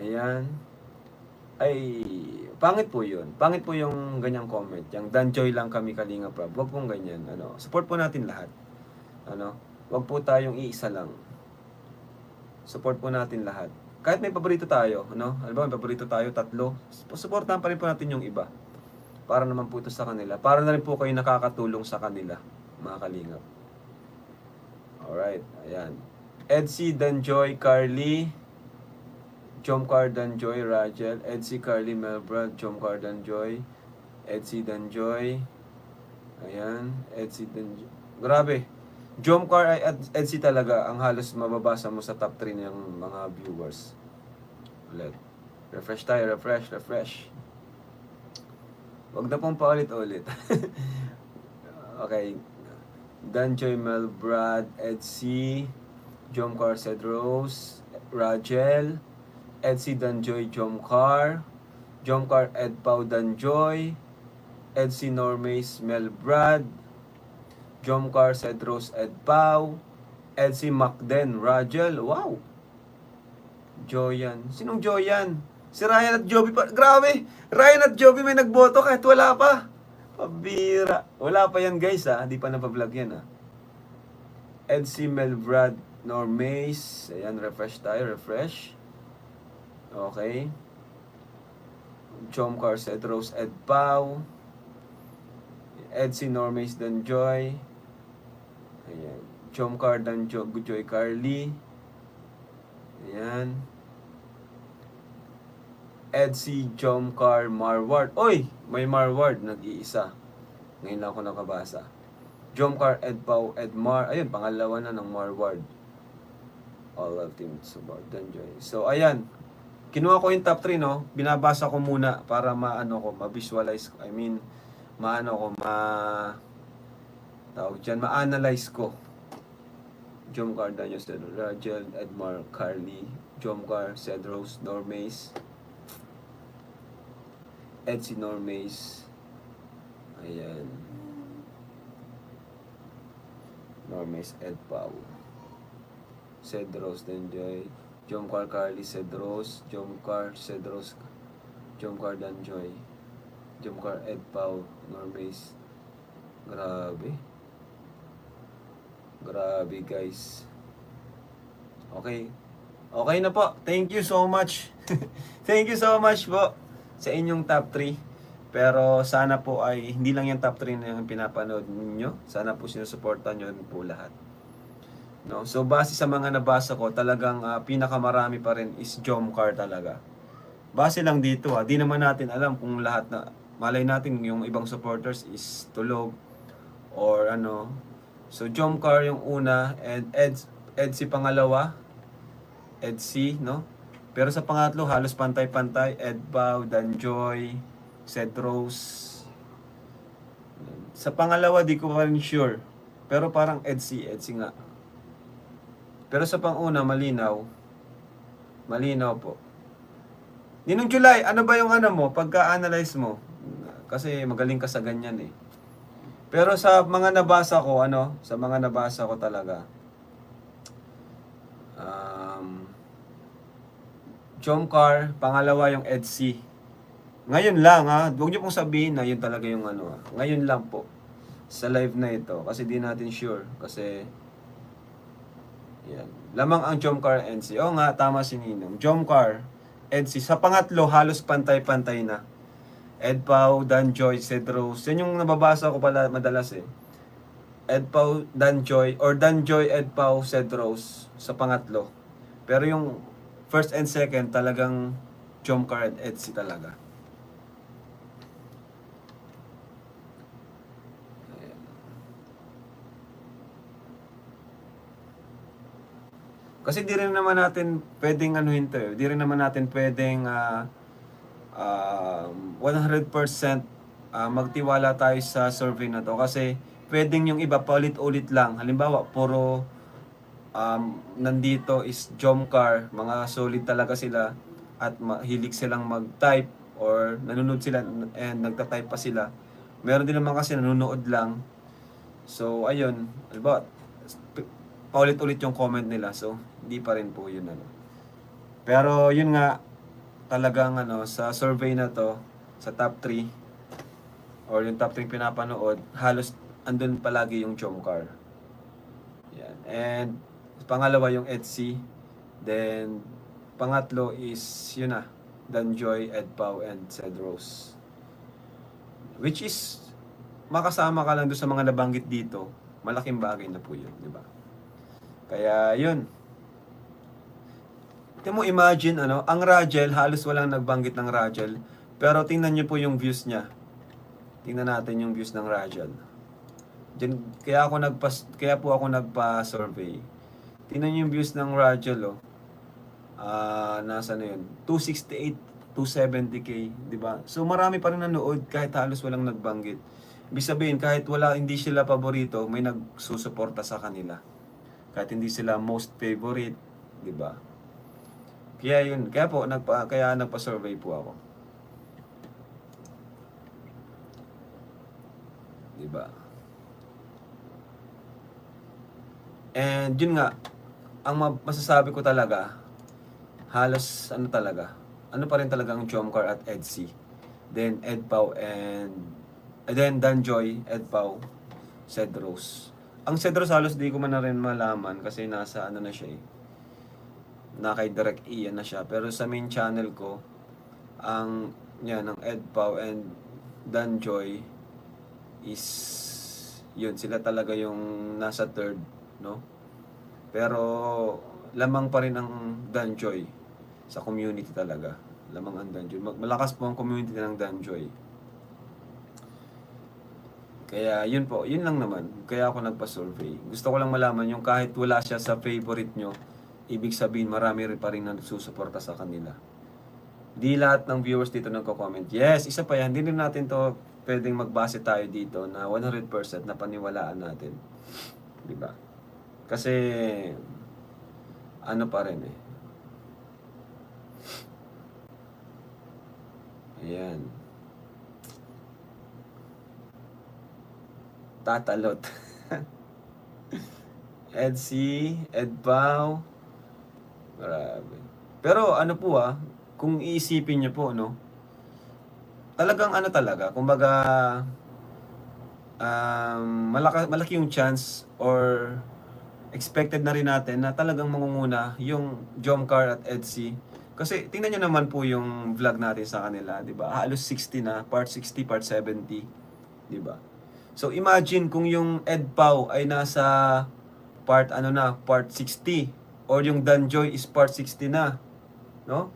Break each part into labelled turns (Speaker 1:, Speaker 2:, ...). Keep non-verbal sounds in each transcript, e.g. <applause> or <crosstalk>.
Speaker 1: Ayan. Ay, pangit po yun. Pangit po yung ganyang comment. Yung danjoy lang kami kalinga prab. Huwag pong ganyan. Ano, support po natin lahat. Ano, huwag po tayong iisa lang. Support po natin lahat. Kahit may paborito tayo, ano? Alam ba, may paborito tayo, tatlo. Supportahan pa rin po natin yung iba. Para naman po ito sa kanila. Para na rin po kayo nakakatulong sa kanila, mga kalingap. Alright, ayan. Edsy, Danjoy, Carly, Jomcar Danjoy, Rajel, Edsy, Carly, Melbrad, Jomcar Danjoy, Edsy Danjoy, ayan, Edsy Danjoy. Grabe. Jomcar ay Ed- Edsy talaga ang halos mababasa mo sa top 3 ng mga viewers. Ulit. Refresh tayo, refresh, refresh. Huwag na pong paulit-ulit. <laughs> okay. Danjoy Melbrad, Edsy, Jomcar Cedros, Rajel, Edsy Danjoy Jomcar, Jomcar Ed Pau Danjoy, Edsy Normace Melbrad, Jomcar Cedros Ed Pau, Edsy Macden Rajel, wow! Joyan. Sinong Joyan? Si Ryan at Joby pa. Grabe! Ryan at Joby may nagboto kahit wala pa. Pabira. Wala pa yan guys ha. Hindi pa napablog yan ha. Edsy Melbrad Normace. Ayan, refresh tayo. Refresh. Okay. Chomcar Cedros Ed Pau. Edsy Normace Danjoy. Ayan. Chomcar Danjoy Carly. Ayan. Edsy Jomcar Marward. Oy! May Marward. Nag-iisa. Ngayon lang ako nakabasa. Jomcar Edpau Edmar. Ayun, pangalawa na ng Marward. All of team support. Danjoy. So, ayan. Kinuha ko yung top 3, no? Binabasa ko muna para maano ko, ma-visualize ko. I mean, maano ko, ma... Tawag dyan, ma-analyze ko. Jomcar Daniel Cedros, Rajel, Edmar, Carly, Jomcar, Cedros, Normace, Edsy Normace, ayan, Normace, Ed Pau, Cedros, Danjoy, Jomcar, Carly, Cedros, Jomcar, Cedros, Jomcar, Danjoy, Jomcar, Ed Pau, Normace, grabe, Grabe guys. Okay. Okay na po. Thank you so much. <laughs> Thank you so much po sa inyong top 3. Pero sana po ay hindi lang yung top 3 na yung pinapanood ninyo. Sana po sinusuportan nyo po lahat. No? So base sa mga nabasa ko, talagang ah, pinakamarami pa rin is Jomcar talaga. Base lang dito ha, di naman natin alam kung lahat na malay natin yung ibang supporters is tulog or ano, So, Jomcar yung una, and Ed, Ed si pangalawa, Ed C, no? Pero sa pangatlo, halos pantay-pantay, Ed Pau, Danjoy, Cedros. Sa pangalawa, di ko pa rin sure. Pero parang Ed C nga. Pero sa panguna, malinaw. Malinaw po. Ninong July, ano ba yung ano mo, pagka-analyze mo? Kasi magaling ka sa ganyan eh. Pero sa mga nabasa ko, ano, sa mga nabasa ko talaga, um, Jomcar, pangalawa yung EDC. Ngayon lang ha, huwag niyo pong sabihin na yun talaga yung ano ha. Ngayon lang po, sa live na ito, kasi di natin sure, kasi, yan. Lamang ang Jomcar NC. Oo nga, tama si Ninong. Jomcar, NC. Sa pangatlo, halos pantay-pantay na. Ed Pau, Dan Joy, Cedros. Yan yung nababasa ko pala madalas eh. Ed Pau, Dan Joy, or Dan Joy, Ed Pau, Cedros sa pangatlo. Pero yung first and second talagang Jomcar and Edsy talaga. Kasi di rin naman natin pwedeng ano to eh. Di rin naman natin pwedeng ah, um, 100% ah, magtiwala tayo sa survey na to kasi pwedeng yung iba paulit-ulit lang. Halimbawa, puro um, nandito is Jomcar, mga solid talaga sila at mahilig silang mag-type or nanonood sila and nagta-type pa sila. Meron din naman kasi nanonood lang. So, ayun. Halimbawa, paulit-ulit yung comment nila. So, hindi pa rin po yun. Ano. Pero, yun nga, talagang ano, sa survey na to, sa top 3, or yung top 3 pinapanood, halos andun palagi yung Jomcar. Yan. And pangalawa yung Etsy. Then pangatlo is yun na, Danjoy, Edpau, and Cedros. Which is makasama ka lang doon sa mga nabanggit dito, malaking bagay na po yun, di ba? Kaya yun. Tingnan mo imagine ano, ang Ragel halos walang nagbanggit ng Ragel, pero tingnan niyo po yung views niya. Tingnan natin yung views ng Ragel. Diyan, kaya ako nagpas kaya po ako nagpa-survey. Tingnan niyo yung views ng Ragel oh. Ah, nasa na yun? 268, 270k, 'di ba? So marami pa rin nanood kahit halos walang nagbanggit. Ibig sabihin, kahit wala, hindi sila paborito, may nagsusuporta sa kanila. Kahit hindi sila most favorite, di ba? Kaya yun, kaya po, nagpa, kaya nagpa-survey po ako. Di ba? And yun nga, ang ma- masasabi ko talaga, halos ano talaga, ano pa rin talaga ang Jomcar at Edsy. Then Edpau and and then Danjoy, Edpau, Cedros. Ang Cedros halos di ko man na rin malaman kasi nasa ano na siya eh. Na kay Direct Ian na siya. Pero sa main channel ko, ang yan, ang Edpau and Danjoy is yun, sila talaga yung nasa third, no? Pero lamang pa rin ang Danjoy sa community talaga. Lamang ang Danjoy. Mag- Malakas po ang community ng Danjoy. Kaya yun po, yun lang naman. Kaya ako nagpa-survey. Gusto ko lang malaman yung kahit wala siya sa favorite nyo, ibig sabihin marami rin pa rin na nagsusuporta sa kanila. Di lahat ng viewers dito nagko-comment. Yes, isa pa yan. Hindi rin natin to pwedeng magbase tayo dito na 100% na paniwalaan natin. Di ba? Kasi ano pa rin eh. Ayan. Tatalot. <laughs> Edsy, Edpau. Grabe. Pero ano po ah, kung iisipin niyo po, no? Talagang ano talaga, kumbaga um, malaki, malaki yung chance or expected na rin natin na talagang mangunguna yung Jomcar at Etsy. Kasi tingnan nyo naman po yung vlog natin sa kanila, di ba? Halos 60 na, part 60, part 70, di ba? So imagine kung yung Edpau ay nasa part ano na, part 60 or yung Danjoy is part 60 na, no?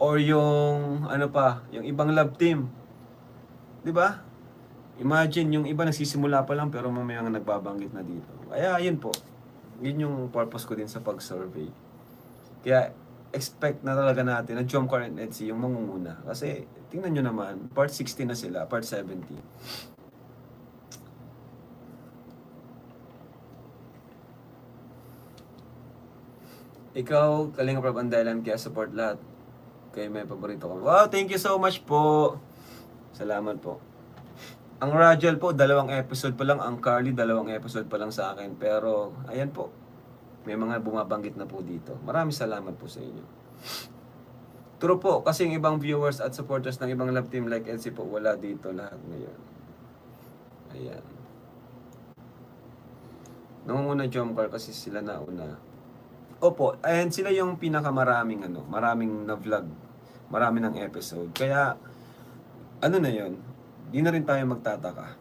Speaker 1: Or yung ano pa, yung ibang love team. 'Di ba? Imagine yung iba nagsisimula pa lang pero mamaya nga nagbabanggit na dito. Kaya yun po. Yun yung purpose ko din sa pag-survey. Kaya expect na talaga natin na Jomcar and Etsy yung mangunguna. Kasi tingnan nyo naman, part 60 na sila, part 70. Ikaw, Kalinga Prab, ang dahilan kaya support lahat. Kayo may paborito ko. Wow, thank you so much po. Salamat po. Ang Rajal po, dalawang episode pa lang. Ang Carly, dalawang episode pa lang sa akin. Pero, ayan po. May mga bumabanggit na po dito. Maraming salamat po sa inyo. True po, kasi yung ibang viewers at supporters ng ibang love team like LC po, wala dito lahat ngayon. Ayan. Nangunguna Jomcar kasi sila nauna. Opo, and sila yung pinakamaraming ano, maraming na vlog, marami ng episode. Kaya ano na 'yon? Di na rin tayo magtataka.